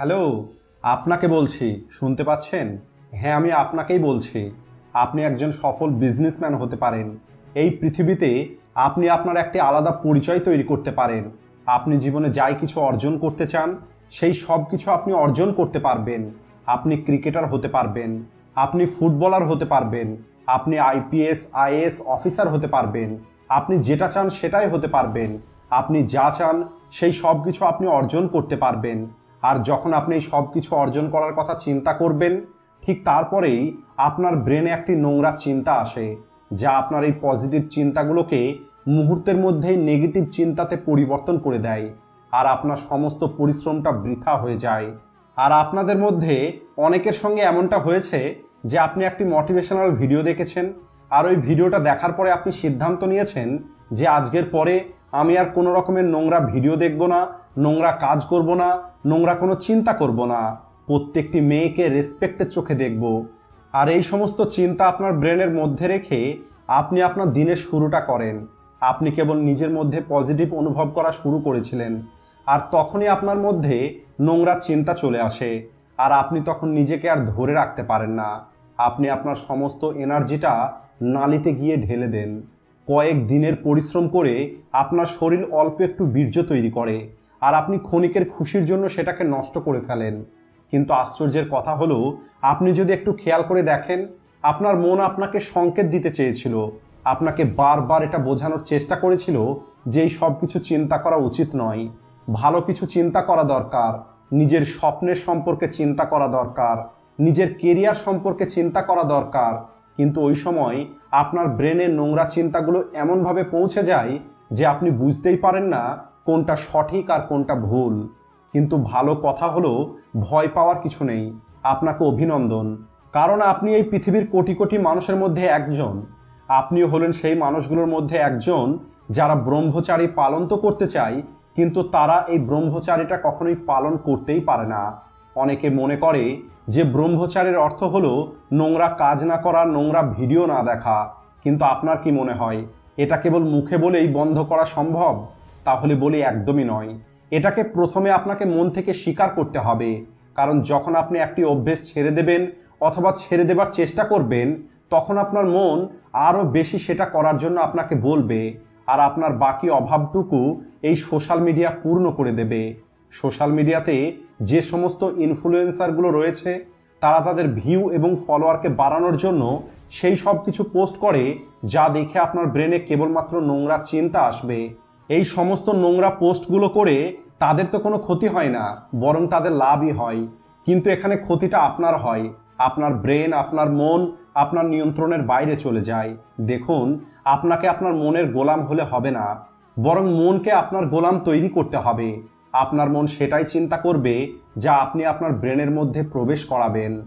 Hello, আপনাকে বলছি, শুনতে পাচ্ছেন? হ্যাঁ আমি আপনাকেই বলছি, আপনি একজন সফল বিজনেসম্যান হতে পারেন। এই পৃথিবীতে আপনি আপনার একটি আলাদা পরিচয় তৈরি করতে পারেন। আপনি জীবনে যাই কিছু অর্জন করতে চান, সেই সব কিছু আপনি অর্জন করতে পারবেন। আপনি ক্রিকেটার হতে পারবেন, আপনি ফুটবলার হতে পারবেন, আপনি আইপিএস, আইএএস অফিসার হতে পারবেন, আপনি যেটা চান সেটাই হতে পারবেন। আপনি যা চান, সেই সব কিছু আপনি অর্জন করতে পারবেন। আর যখন আপনি সব কিছু অর্জন করার কথা চিন্তা করবেন, ঠিক তারপরেই আপনার ব্রেনে একটি নোংরা চিন্তা আসে, যা আপনার এই পজিটিভ চিন্তাগুলোকে মুহূর্তের মধ্যেই নেগেটিভ চিন্তাতে পরিবর্তন করে দেয়, আর আপনার সমস্ত পরিশ্রমটা বৃথা হয়ে যায়। আর আপনাদের মধ্যে অনেকের সঙ্গে এমনটা হয়েছে যে আপনি একটি মোটিভেশনাল ভিডিও দেখেছেন, আর ওই ভিডিওটা দেখার পরে আপনি সিদ্ধান্ত নিয়েছেন যে আজকের পরে আমি আর কোনো রকমের নোংরা ভিডিও দেখব না, নোংরা কাজ করব না, নোংরা কোনো চিন্তা করব না। প্রত্যেকটি মেয়েকে রেসপেক্টের চোখে দেখব। আর এই সমস্ত চিন্তা আপনার ব্রেনের মধ্যে রেখে আপনি আপনার দিনের শুরুটা করেন। আপনি কেবল নিজের মধ্যে পজিটিভ অনুভব করা শুরু করেছিলেন। আর তখনই আপনার মধ্যে নোংরা চিন্তা চলে আসে। আর আপনি তখন নিজেকে আর ধরে রাখতে পারেন না। আপনি আপনার সমস্ত এনার্জিটা নালিতে গিয়ে ঢেলে দেন। কয়েক দিনের পরিশ্রম করে আপনার শরীর অল্প একটু বীর্য তৈরি করে আর আপনি ক্ষণিকের খুশির জন্য সেটাকে নষ্ট করে ফেলেন। কিন্তু আশ্চর্যের কথা হলো, আপনি যদি একটু খেয়াল করে দেখেন, আপনার মন আপনাকে সংকেত দিতে চেয়েছিল। আপনাকে বারবার এটা বোঝানোর চেষ্টা করেছিল যে এই সব কিছু চিন্তা করা উচিত নয়। ভালো কিছু চিন্তা করা দরকার, নিজের স্বপ্নের সম্পর্কে চিন্তা করা দরকার, নিজের কেরিয়ার সম্পর্কে চিন্তা করা দরকার কিন্তু ওই সময় আপনার ব্রেনের নোংরা চিন্তাগুলো এমনভাবে পৌঁছে যায় যে আপনি বুঝতেই পারেন না কোনটা সঠিক আর কোনটা ভুল। কিন্তু ভালো কথা হলো, ভয় পাওয়ার কিছু নেই। আপনাকে অভিনন্দন। কারণ আপনি এই পৃথিবীর কোটি কোটি মানুষের মধ্যে একজন। আপনিও হলেন সেই মানুষগুলোর মধ্যে একজন যারা ব্রহ্মচারী পালন তো করতে চায়, কিন্তু তারা এই ব্রহ্মচারীটা কখনোই পালন করতেই পারে না। অনেকে মনে করে যে ব্রহ্মচারের অর্থ হলো নোংরা কাজ না করা, নোংরা ভিডিও না দেখা। কিন্তু আপনার কি মনে হয়, এটা কেবল মুখে বলেই বন্ধ করা সম্ভব? তাহলে বলি একদমই নয়। এটাকে প্রথমে আপনাকে মন থেকে স্বীকার করতে হবে। কারণ যখন আপনি একটি অভ্যেস ছেড়ে দেবেন অথবা ছেড়ে দেবার চেষ্টা করবেন, তখন আপনার মন আরও বেশি সেটা করার জন্য আপনাকে বলবে। আর আপনার বাকি অভাবটুকু এই সোশ্যাল মিডিয়া পূর্ণ করে দেবে। সোশ্যাল মিডিয়াতে যে সমস্ত ইনফ্লুয়েন্সারগুলো রয়েছে, তারা তাদের ভিউ এবং ফলোয়ারকে বাড়ানোর জন্য সেই সব কিছু পোস্ট করে, যা দেখে আপনার ব্রেনে কেবলমাত্র নোংরা চিন্তা আসবে। এই সমস্ত নোংরা পোস্টগুলো করে তাদের তো কোনো ক্ষতি হয় না, বরং তাদের লাভই হয়। কিন্তু এখানে ক্ষতিটা আপনার হয়। আপনার ব্রেন আপনার মন, আপনার নিয়ন্ত্রণের বাইরে চলে যায়। দেখুন, আপনাকে আপনার মনের গোলাম হলে হবে না, বরং মনকে আপনার গোলাম তৈরি করতে হবে। আপনার মন সেটাই চিন্তা করবে যা আপনি আপনার ব্রেনের মধ্যে প্রবেশ করাবেন।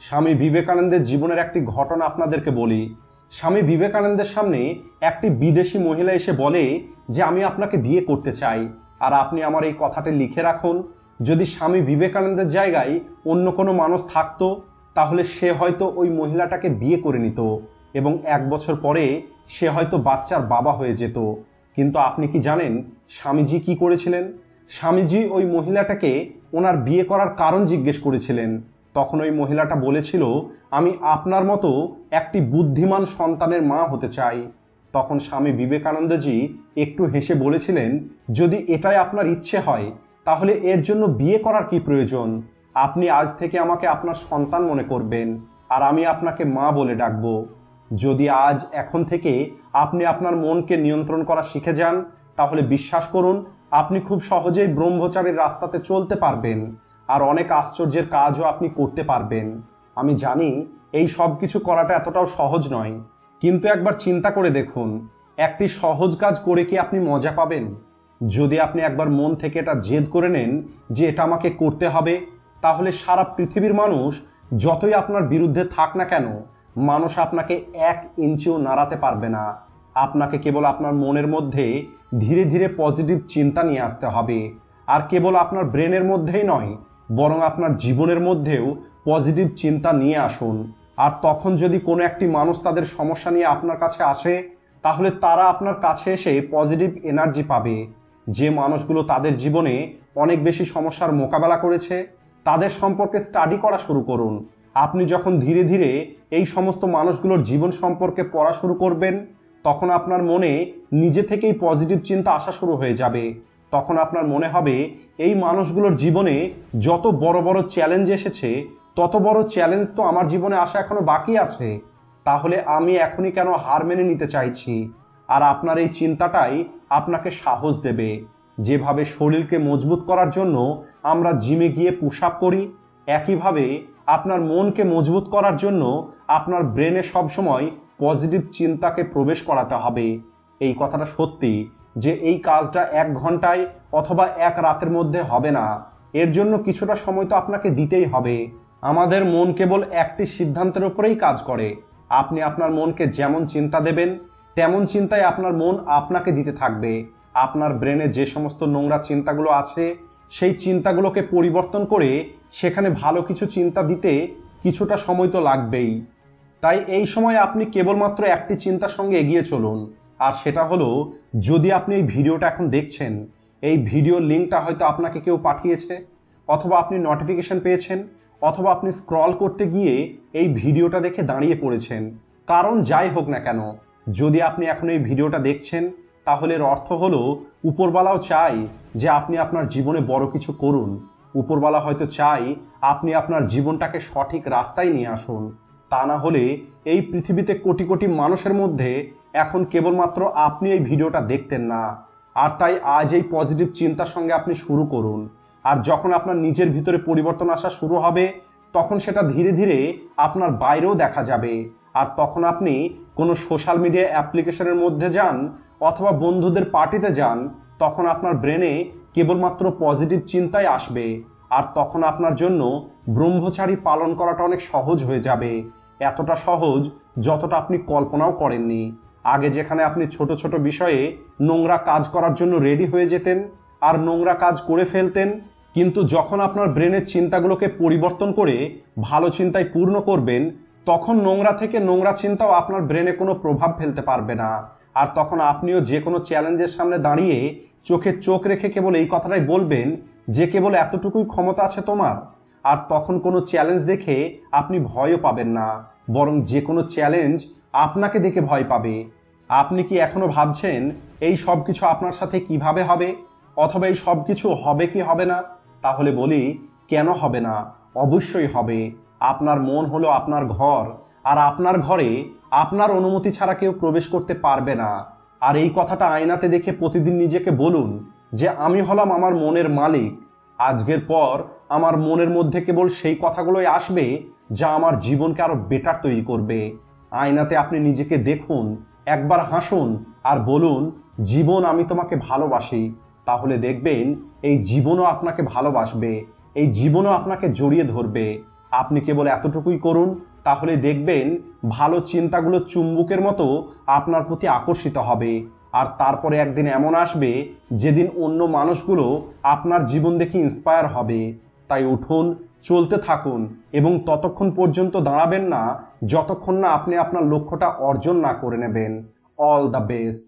স্বামী বিবেকানন্দের জীবনের একটি ঘটনা আপনাদেরকে বলি। স্বামী বিবেকানন্দের সামনে একটি বিদেশি মহিলা এসে বলে যে, আমি আপনাকে বিয়ে করতে চাই। আর আপনি আমার এই কথাটি লিখে রাখুন, যদি স্বামী বিবেকানন্দের জায়গায় অন্য কোনো মানুষ থাকতো, তাহলে সে হয়তো ওই মহিলাটাকে বিয়ে করে নিত এবং এক বছর পরে সে হয়তো বাচ্চার বাবা হয়ে যেত। কিন্তু আপনি কি জানেন, স্বামীজি কি করেছিলেন? স্বামীজি ওই মহিলাটাকে ওনার বিয়ে করার কারণ জিজ্ঞেস করেছিলেন। তখন ওই মহিলাটা বলেছিল, আমি আপনার মতো একটি বুদ্ধিমান সন্তানের মা হতে চাই। তখন স্বামী বিবেকানন্দজি একটু হেসে বলেছিলেন, যদি এটাই আপনার ইচ্ছে হয়, তাহলে এর জন্য বিয়ে করার কি প্রয়োজন? আপনি আজ থেকে আমাকে আপনার সন্তান মনে করবেন, আর আমি আপনাকে মা বলে ডাকবো। যদি আজ এখন থেকে আপনি আপনার মনকে নিয়ন্ত্রণ করা শিখে যান, তাহলে বিশ্বাস করুন আপনি খুব সহজেই ব্রহ্মচারীর রাস্তাতে চলতে পারবেন, আর অনেক আশ্চর্যের কাজও আপনি করতে পারবেন। আমি জানি এই সব কিছু করাটা এতটাও সহজ নয়, কিন্তু একবার চিন্তা করে দেখুন, একটি সহজ কাজ করে কি আপনি মজা পাবেন? যদি আপনি একবার মন থেকে এটা জেদ করে নেন যে এটা আমাকে করতে হবে, তাহলে সারা পৃথিবীর মানুষ যতই আপনার বিরুদ্ধে থাক না কেন, মানুষ আপনাকে এক ইঞ্চিও নাড়াতে পারবে না। আপনাকে কেবল আপনার মনের মধ্যে ধীরে ধীরে পজিটিভ চিন্তা নিয়ে আসতে হবে। আর কেবল আপনার ব্রেনের মধ্যেই নয়, বরং আপনার জীবনের মধ্যেও পজিটিভ চিন্তা নিয়ে আসুন। আর তখন যদি কোনো একটি মানুষ তাদের সমস্যা নিয়ে আপনার কাছে আসে, তাহলে তারা আপনার কাছে এসে পজিটিভ এনার্জি পাবে। যে মানুষগুলো তাদের জীবনে অনেক বেশি সমস্যার মোকাবেলা করেছে, তাদের সম্পর্কে স্টাডি করা শুরু করুন। আপনি যখন ধীরে ধীরে এই সমস্ত মানুষগুলোর জীবন সম্পর্কে পড়া শুরু করবেন তখন আপনার মনে নিজে থেকেই পজিটিভ চিন্তা আসা শুরু হয়ে যাবে। তখন আপনার মনে হবে, এই মানুষগুলোর জীবনে যত বড় বড় চ্যালেঞ্জ এসেছে, তত বড় চ্যালেঞ্জ তো আমার জীবনে আসা এখনও বাকি আছে। তাহলে আমি এখনই কেন হার মেনে নিতে চাইছি? আর আপনার এই চিন্তাটাই আপনাকে সাহস দেবে। যেভাবে শরীরকে মজবুত করার জন্য আমরা জিমে গিয়ে পুশ আপ করি, একইভাবে আপনার মনকে মজবুত করার জন্য আপনার ব্রেনে সবসময় পজিটিভ চিন্তাকে প্রবেশ করাতে হবে। এই কথাটা সত্যি যে এই কাজটা এক ঘন্টায় অথবা এক রাতের মধ্যে হবে না। এর জন্য কিছুটা সময় তো আপনাকে দিতেই হবে। আমাদের মন কেবল একটি সিদ্ধান্তের উপরেই কাজ করে। আপনি আপনার মনকে যেমন চিন্তা দেবেন, তেমন চিন্তায় আপনার মন আপনাকে দিতে থাকবে। আপনার ব্রেনে যে সমস্ত নোংরা চিন্তাগুলো আছে, সেই চিন্তাগুলোকে পরিবর্তন করে সেখানে ভালো কিছু চিন্তা দিতে কিছুটা সময় তো লাগবেই। তাই এই সময় আপনি কেবলমাত্র একটি চিন্তার সঙ্গে এগিয়ে চলুন। আর সেটা হলো, যদি আপনি এই ভিডিওটা এখন দেখছেন, এই ভিডিওর লিঙ্কটা হয়তো আপনাকে কেউ পাঠিয়েছে, অথবা আপনি নোটিফিকেশন পেয়েছেন, অথবা আপনি স্ক্রল করতে গিয়ে এই ভিডিওটা দেখে দাঁড়িয়ে পড়েছেন। কারণ যাই হোক না কেন, যদি আপনি এখন এই ভিডিওটা দেখছেন, তাহলে এর অর্থ হলো উপরবালাও চাই যে আপনি আপনার জীবনে বড় কিছু করুন। উপরবালা হয়তো চাই আপনি আপনার জীবনটাকে সঠিক রাস্তায় নিয়ে আসুন। তা না হলে এই পৃথিবীতে কোটি কোটি মানুষের মধ্যে এখন কেবলমাত্র আপনি এই ভিডিওটা দেখতেন না। আর তাই আজ এই পজিটিভ চিন্তার সঙ্গে আপনি শুরু করুন। আর যখন আপনার নিজের ভিতরে পরিবর্তন আসা শুরু হবে, তখন সেটা ধীরে ধীরে আপনার বাইরেও দেখা যাবে। আর তখন আপনি কোনো সোশ্যাল মিডিয়া অ্যাপ্লিকেশনের মধ্যে যান অথবা বন্ধুদের পার্টিতে যান, তখন আপনার ব্রেনে কেবলমাত্র পজিটিভ চিন্তাই আসবে। আর তখন আপনার জন্য ব্রহ্মচারী পালন করাটা অনেক সহজ হয়ে যাবে। এতটা সহজ যতটা আপনি কল্পনাও করেননি। আগে যেখানে আপনি ছোট ছোট বিষয়ে নোংরা কাজ করার জন্য রেডি হয়ে যেতেন আর নোংরা কাজ করে ফেলতেন, কিন্তু যখন আপনার ব্রেনের চিন্তাগুলোকে পরিবর্তন করে ভালো চিন্তায় পূর্ণ করবেন, তখন নোংরা থেকে নোংরা চিন্তাও আপনার ব্রেনে কোনো প্রভাব ফেলতে পারবে না। আর তখন আপনিও যে কোনো চ্যালেঞ্জের সামনে দাঁড়িয়ে চোখে চোখ রেখে কেবল এই কথাটাই বলবেন যে কেবল এতটুকুই ক্ষমতা আছে তোমার? আর তখন কোনো চ্যালেঞ্জ দেখে আপনি ভয়ও পাবেন না। বরং যে কোনো চ্যালেঞ্জ আপনাকে দেখে ভয় পাবে। আপনি কি এখনও ভাবছেন এই সব কিছু আপনার সাথে কীভাবে হবে? অথবা এই সব কিছু হবে কি হবে না? তাহলে বলি, কেন হবে না? অবশ্যই হবে। আপনার মন হলো আপনার ঘর, আর আপনার ঘরে আপনার অনুমতি ছাড়া কেউ প্রবেশ করতে পারবে না। আর এই কথাটা আয়নাতে দেখে প্রতিদিন নিজেকে বলুন যে, আমি হলাম আমার মনের মালিক। আজকের পর আমার মনের মধ্যে কেবল সেই কথাগুলোই আসবে যা আমার জীবনকে আরও বেটার তৈরি করবে। আয়নাতে আপনি নিজেকে দেখুন, একবার হাসুন আর বলুন, জীবন আমি তোমাকে ভালোবাসি। তাহলে দেখবেন এই জীবনও আপনাকে ভালোবাসবে, এই জীবনও আপনাকে জড়িয়ে ধরবে। আপনি কেবল এতটুকুই করুন, তাহলে দেখবেন ভালো চিন্তাগুলো চুম্বুকের মতো আপনার প্রতি আকর্ষিত হবে। আর তারপরে একদিন এমন আসবে, যেদিন অন্য মানুষগুলো আপনার জীবন দেখে ইন্সপায়ার হবে। তাই উঠুন, চলতে থাকুন এবং ততক্ষণ পর্যন্ত দাঁড়াবেন না, যতক্ষণ না আপনি আপনার লক্ষ্যটা অর্জন না করে নেবেন। All the best